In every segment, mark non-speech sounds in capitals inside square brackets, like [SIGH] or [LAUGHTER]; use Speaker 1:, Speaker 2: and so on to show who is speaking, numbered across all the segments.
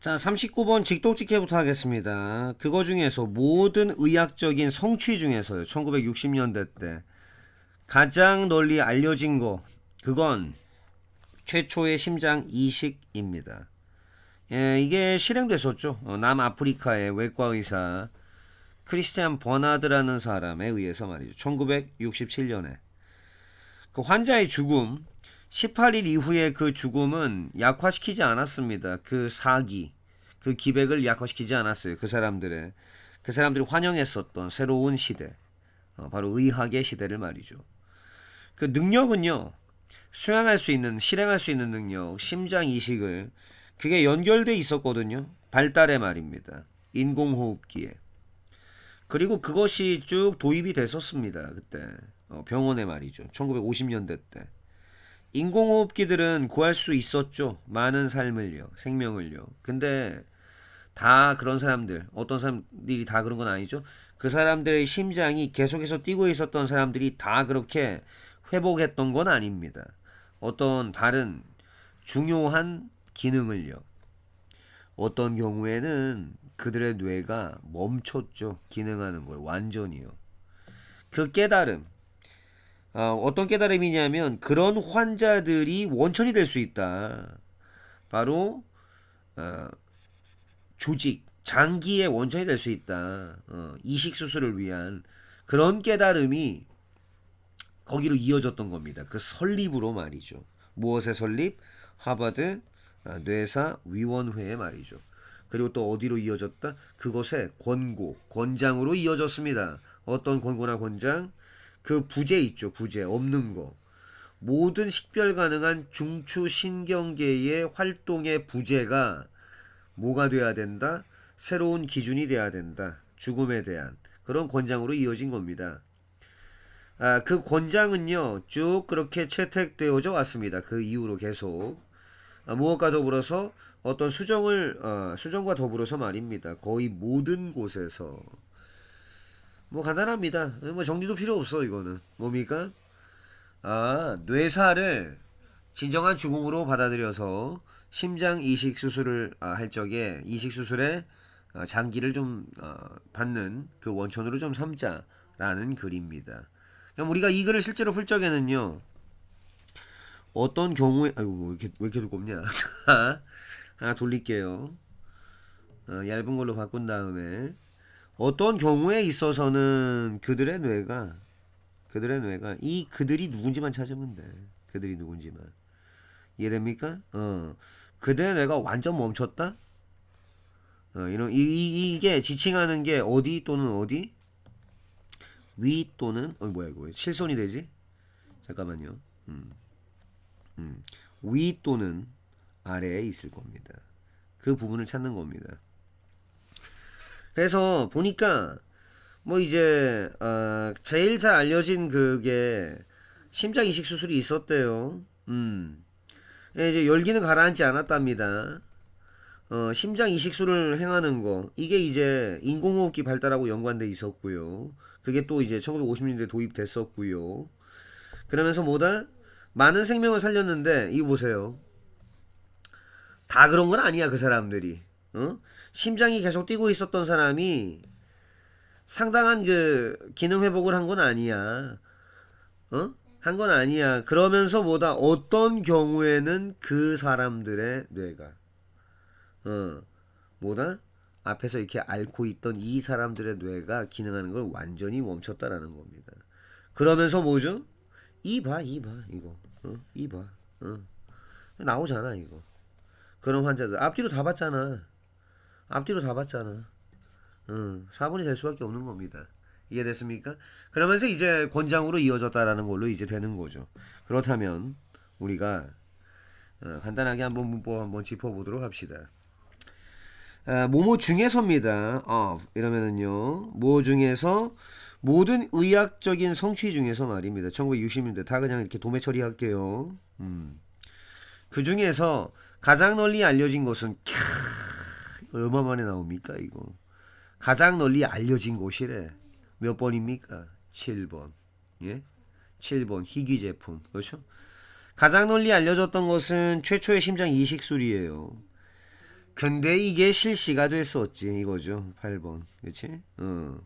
Speaker 1: 자, 39번 직독직해부터 하겠습니다. 그거 중에서 모든 의학적인 성취 중에서요. 1960년대 때 가장 널리 알려진 거 그건 최초의 심장 이식입니다. 예, 이게 실행됐었죠. 어, 남아프리카의 외과 의사 크리스티안 버나드라는 사람에 의해서 말이죠. 1967년에 그 환자의 죽음 18일 이후에 그 죽음은 약화시키지 않았습니다. 그 사기, 그 기백을 약화시키지 않았어요. 그 사람들의 그 사람들이 환영했었던 새로운 시대, 어, 바로 의학의 시대를 말이죠. 그 능력은요, 수행할 수 있는, 실행할 수 있는 능력, 심장 이식을 그게 연결돼 있었거든요. 발달의 말입니다. 인공호흡기에. 그리고 그것이 쭉 도입이 됐었습니다. 그때 어, 병원에 말이죠. 1950년대 때. 인공호흡기들은 구할 수 있었죠. 많은 삶을요. 생명을요. 근데 다 그런 사람들, 어떤 사람들이 다 그런 건 아니죠. 그 사람들의 심장이 계속해서 뛰고 있었던 사람들이 다 그렇게 회복했던 건 아닙니다. 어떤 다른 중요한 기능을요. 어떤 경우에는 그들의 뇌가 멈췄죠. 기능하는 걸 완전히요. 그 깨달음, 어, 어떤 깨달음이냐면 그런 환자들이 원천이 될 수 있다. 바로 어, 조직, 장기의 원천이 될 수 있다. 어, 이식 수술을 위한 그런 깨달음이 거기로 이어졌던 겁니다. 그 설립으로 말이죠. 무엇의 설립? 하버드 아, 뇌사 위원회의 말이죠. 그리고 또 어디로 이어졌다? 그것의 권고, 권장으로 이어졌습니다. 어떤 권고나 권장? 그 부재 있죠. 부재 없는 거. 모든 식별 가능한 중추 신경계의 활동의 부재가 뭐가 돼야 된다? 새로운 기준이 돼야 된다. 죽음에 대한 그런 권장으로 이어진 겁니다. 아, 그 권장은요, 쭉 그렇게 채택되어져 왔습니다. 그 이후로 계속. 아, 무엇과 더불어서 어떤 수정을, 어, 수정과 더불어서 말입니다. 거의 모든 곳에서. 뭐 간단합니다. 뭐 정리도 필요 없어, 이거는. 뭡니까? 아, 뇌사를 진정한 죽음으로 받아들여서 심장 이식 수술을 아, 할 적에 이식 수술에 어, 장기를 좀 어, 받는 그 원천으로 좀 삼자라는 글입니다. 그럼 우리가 이 글을 실제로 풀 적에는요. 어떤 경우에 아이고 왜 이렇게 왜 이렇게 두껍냐? 자, [LAUGHS] 하나 돌릴게요. 어, 얇은 걸로 바꾼 다음에 어떤 경우에 있어서는 그들의 뇌가 그들의 뇌가 이 그들이 누군지만 찾으면 돼. 그들이 누군지만 이해됩니까? 어, 그들의 뇌가 완전 멈췄다. 어, 이런 이, 이, 이게 지칭하는 게 어디 또는 어디 위 또는 어 뭐야 이거 왜 실손이 되지? 잠깐만요. 음. 음. 위 또는 아래에 있을 겁니다. 그 부분을 찾는 겁니다. 그래서 보니까 뭐 이제 어, 제일 잘 알려진 그게 심장 이식 수술이 있었대요. 음. 예, 이제 열기는 가라앉지 않았답니다. 어, 심장 이식술을 행하는 거 이게 이제 인공호흡기 발달하고 연관돼 있었고요. 그게 또 이제 1950년대 도입됐었고요. 그러면서 뭐다 많은 생명을 살렸는데 이거 보세요. 다 그런 건 아니야 그 사람들이. 어? 심장이 계속 뛰고 있었던 사람이 상당한 그 기능 회복을 한 건 아니야. 어? 한 건 아니야. 그러면서 뭐다 어떤 경우에는 그 사람들의 뇌가 어, 뭐다? 앞에서 이렇게 앓고 있던 이 사람들의 뇌가 기능하는 걸 완전히 멈췄다라는 겁니다. 그러면서 뭐죠? 이봐, 이봐, 이거. 어? 이봐. 어. 나오잖아, 이거. 그런 환자들. 앞뒤로 다 봤잖아. 앞뒤로 다 봤잖아. 어, 4분이 될 수밖에 없는 겁니다. 이해됐습니까? 그러면서 이제 권장으로 이어졌다라는 걸로 이제 되는 거죠. 그렇다면 우리가 어, 간단하게 한번 문법 한번 짚어보도록 합시다. 아, 뭐뭐 중에서입니다. of 이러면은요. 뭐 중에서 모든 의학적인 성취 중에서 말입니다. 1960년대 다 그냥 이렇게 도매 처리할게요. 음. 그 중에서 가장 널리 알려진 것은 캬, 얼마 만에 나옵니까 이거? 가장 널리 알려진 곳이래. 몇 번입니까? 7번. 예? 7번 희귀 제품. 그렇죠? 가장 널리 알려졌던 것은 최초의 심장 이식술이에요. 근데 이게 실시가 됐었지 이거죠. 8번. 그렇지? 어.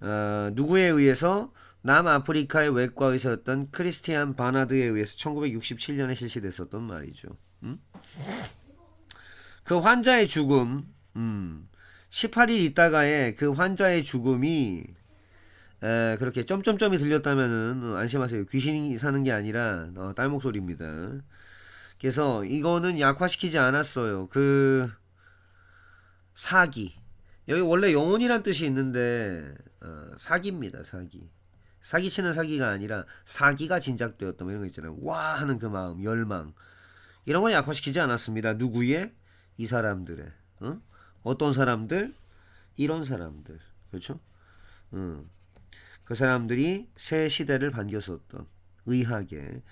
Speaker 1: 어, 누구에 의해서 남아프리카의 외과 의사였던 크리스티안 바나드에 의해서 1967년에 실시됐었던 말이죠. 음? 그 환자의 죽음, 음, 18일 있다가의 그 환자의 죽음이 에, 그렇게 점점점이 들렸다면은 어, 안심하세요. 귀신이 사는 게 아니라 어, 딸 목소리입니다. 그래서 이거는 약화시키지 않았어요. 그 사기. 여기 원래 영혼이란 뜻이 있는데 어, 사기입니다. 사기. 사기치는 사기가 아니라 사기가 진작되었다 뭐 이런 거 있잖아요. 와 하는 그 마음, 열망 이런 걸 약화시키지 않았습니다. 누구의 이 사람들의 어? 어떤 사람들 이런 사람들 그렇죠? 음. 그 사람들이 새 시대를 반겼었던 의학의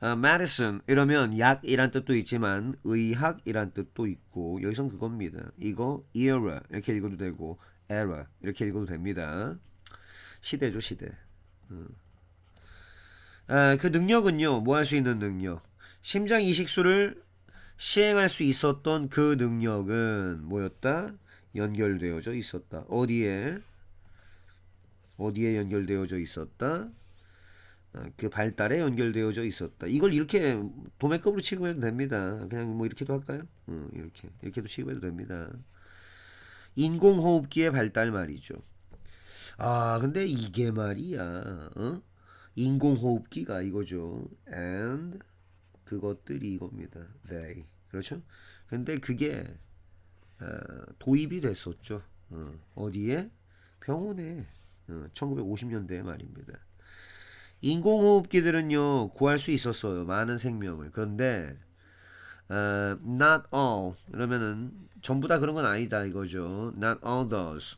Speaker 1: 아, medicine 이러면 약이란 뜻도 있지만 의학이란 뜻도 있고 여기선 그겁니다. 이거 era 이렇게 읽어도 되고 era 이렇게 읽어도 됩니다. 시대죠 시대. 음. 아, 그 능력은요 뭐 할 수 있는 능력 심장 이식술을 시행할 수 있었던 그 능력은 뭐였다? 연결되어져 있었다. 어디에? 어디에 연결되어져 있었다? 아, 그 발달에 연결되어져 있었다. 이걸 이렇게 도매급으로 취급해도 됩니다. 그냥 뭐 이렇게도 할까요? 어, 이렇게 이렇게도 취급해도 됩니다. 인공호흡기의 발달 말이죠. 아 근데 이게 말이야. 어? 인공호흡기가 이거죠. and 그것들이 이겁니다. they 그렇죠? 근데 그게 어, 도입이 됐었죠. 어, 어디에? 병원에. 어, 1950년대 말입니다. 인공호흡기들은요 구할 수 있었어요 많은 생명을 그런데 어, not all 그러면은 전부 다 그런 건 아니다 이거죠 not all those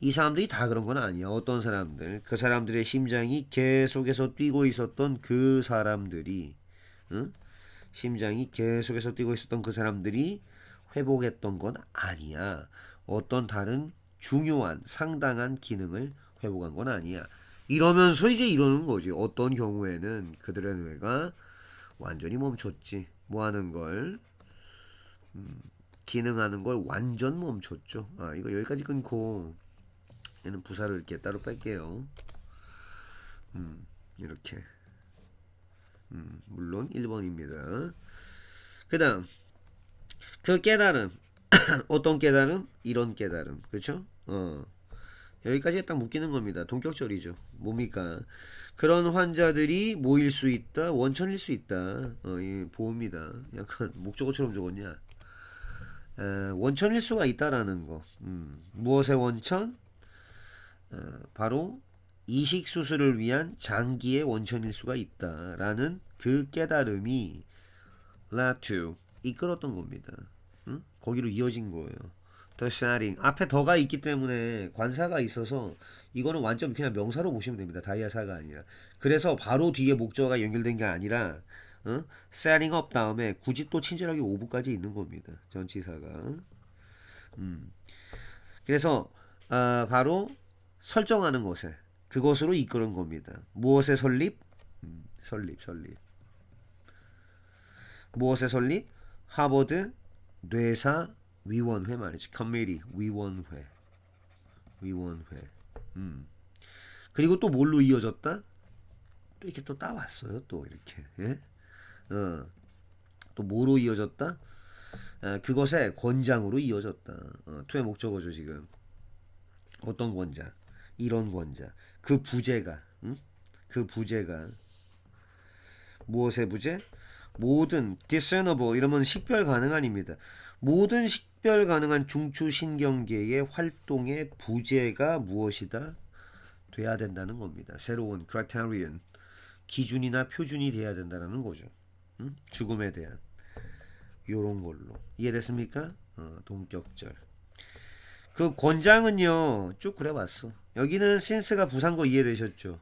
Speaker 1: 이 사람들이 다 그런 건 아니야 어떤 사람들 그 사람들의 심장이 계속해서 뛰고 있었던 그 사람들이 응? 심장이 계속해서 뛰고 있었던 그 사람들이 회복했던 건 아니야 어떤 다른 중요한 상당한 기능을 회복한 건 아니야 이러면서 이제 이러는 거지. 어떤 경우에는 그들의 뇌가 완전히 멈췄지. 뭐 하는 걸, 음, 기능하는 걸 완전 멈췄죠. 아, 이거 여기까지 끊고, 얘는 부사를 이렇게 따로 뺄게요. 음, 이렇게. 음, 물론 1번입니다. 그 다음, 그 깨달음. [COUGHS] 어떤 깨달음? 이런 깨달음. 그쵸? 어. 여기까지 딱 묶이는 겁니다. 동격절이죠. 뭡니까? 그런 환자들이 모일 수 있다, 원천일 수 있다. 어, 이 보호입니다. 약간 목적어처럼 적었냐? 에, 원천일 수가 있다라는 거. 음, 무엇의 원천? 어, 바로 이식 수술을 위한 장기의 원천일 수가 있다라는 그 깨달음이 라투 이끌었던 겁니다. 응? 거기로 이어진 거예요. 더 샤링 앞에 더가 있기 때문에 관사가 있어서 이거는 완전 그냥 명사로 보시면 됩니다. 다이아사가 아니라 그래서 바로 뒤에 목적어가 연결된 게 아니라 어? setting up 다음에 굳이 또 친절하게 5부까지 있는 겁니다. 전치사가 음. 그래서 어, 바로 설정하는 것에 그것으로 이끄는 겁니다. 무엇의 설립? 음, 설립 설립 무엇의 설립? 하버드 뇌사 위원회 말이지. committee 위원회. 위원회. 음. 그리고 또 뭘로 이어졌다? 또 이렇게 또 따왔어요. 또 이렇게. 예? 어. 또 뭐로 이어졌다? 아, 그것의 권장으로 이어졌다. 어, 투의 목적어죠 지금. 어떤 권장? 이런 권장. 그 부재가, 응? 그 부재가 무엇의 부재? 모든 discernible 이러면 식별 가능한입니다. 모든 식별 가능한 중추신경계의 활동의 부재가 무엇이다? 돼야 된다는 겁니다. 새로운 criterion 기준이나 표준이 돼야 된다는 거죠. 음? 죽음에 대한 요런 걸로 이해됐습니까? 어, 동격절. 그 권장은요 쭉 그려봤어. 여기는 신스가 부산 거 이해되셨죠?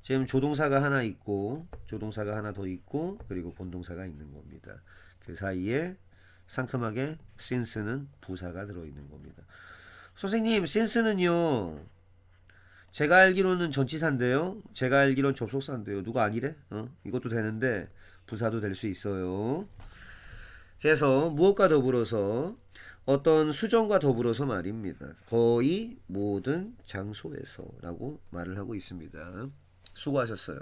Speaker 1: 지금 조동사가 하나 있고 조동사가 하나 더 있고 그리고 본동사가 있는 겁니다. 그 사이에 상큼하게 since는 부사가 들어있는 겁니다. 선생님 since는요 제가 알기로는 전치사인데요. 제가 알기로는 접속사인데요. 누가 아니래? 어? 이것도 되는데 부사도 될 수 있어요. 그래서 무엇과 더불어서 어떤 수정과 더불어서 말입니다. 거의 모든 장소에서라고 말을 하고 있습니다. 수고하셨어요.